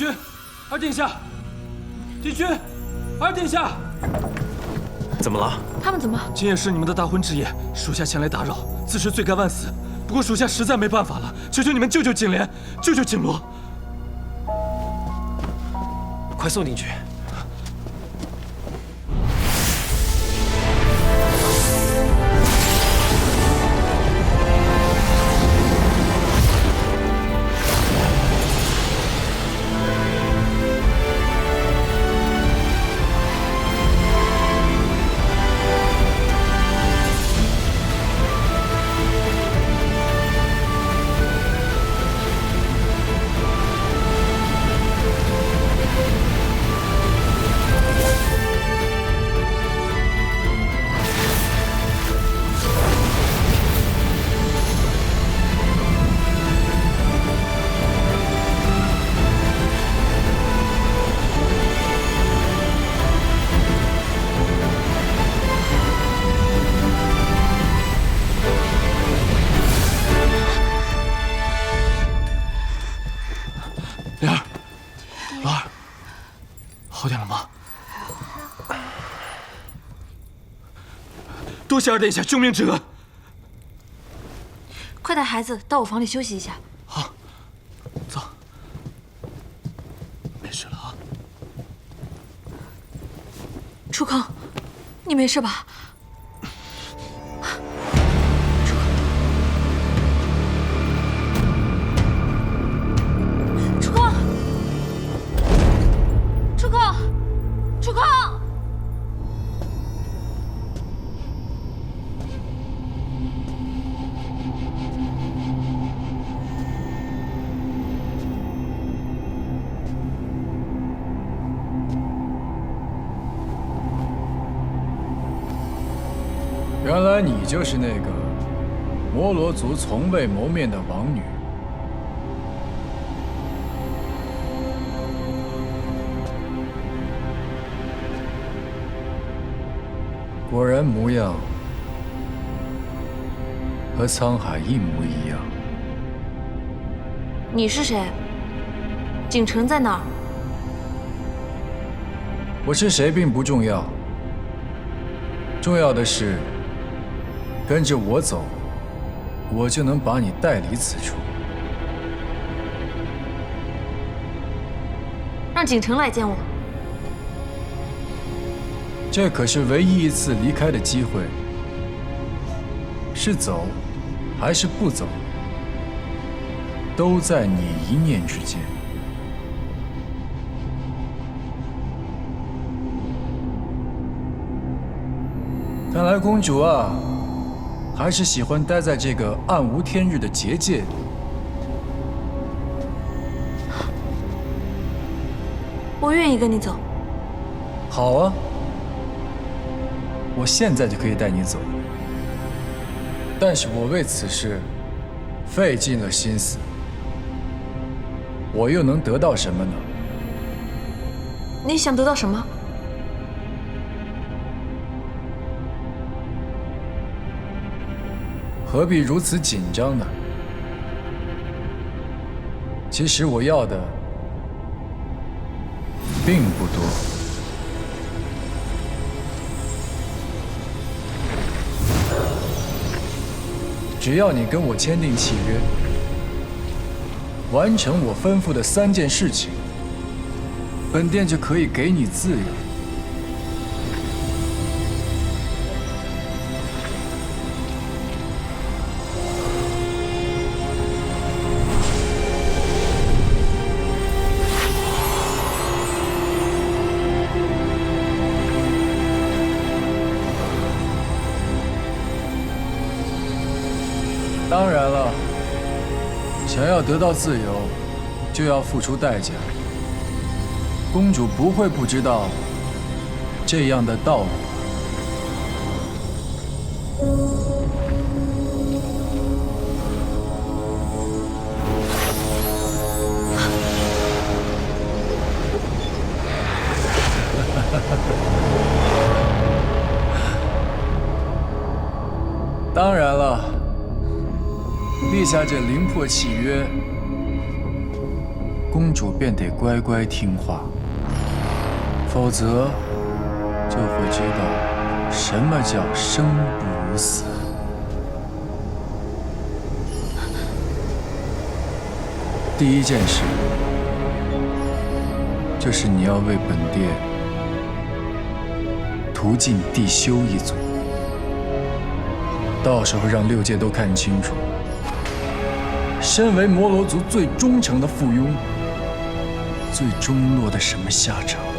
君，二殿下，帝君，二殿下，怎么了？他们怎么？今夜是你们的大婚之夜，属下前来打扰，自是罪该万死。不过属下实在没办法了，求求你们救救景莲，救救景罗。快送进去。多谢二殿下救命之恩。快带孩子到我房里休息一下。好，走。没事了啊。楚康，你没事吧？原来你就是那个摩罗族从未谋面的王女。果然模样和沧海一模一样。你是谁？景城在哪儿？我是谁并不重要，重要的是跟着我走，我就能把你带离此处。让景城来见我。这可是唯一一次离开的机会，是走还是不走，都在你一念之间。看来公主啊，还是喜欢待在这个暗无天日的结界里。我愿意跟你走。好啊，我现在就可以带你走。但是我为此事费尽了心思，我又能得到什么呢？你想得到什么？何必如此紧张呢？其实我要的并不多。只要你跟我签订契约，完成我吩咐的三件事情，本殿就可以给你自由。当然了，想要得到自由，就要付出代价。公主不会不知道这样的道理。立下这灵魄契约，公主便得乖乖听话，否则就会知道什么叫生不如死。第一件事就是你要为本殿屠尽地修一族，到时候让六界都看清楚，身为摩罗族最忠诚的附庸，最终落得什么下场。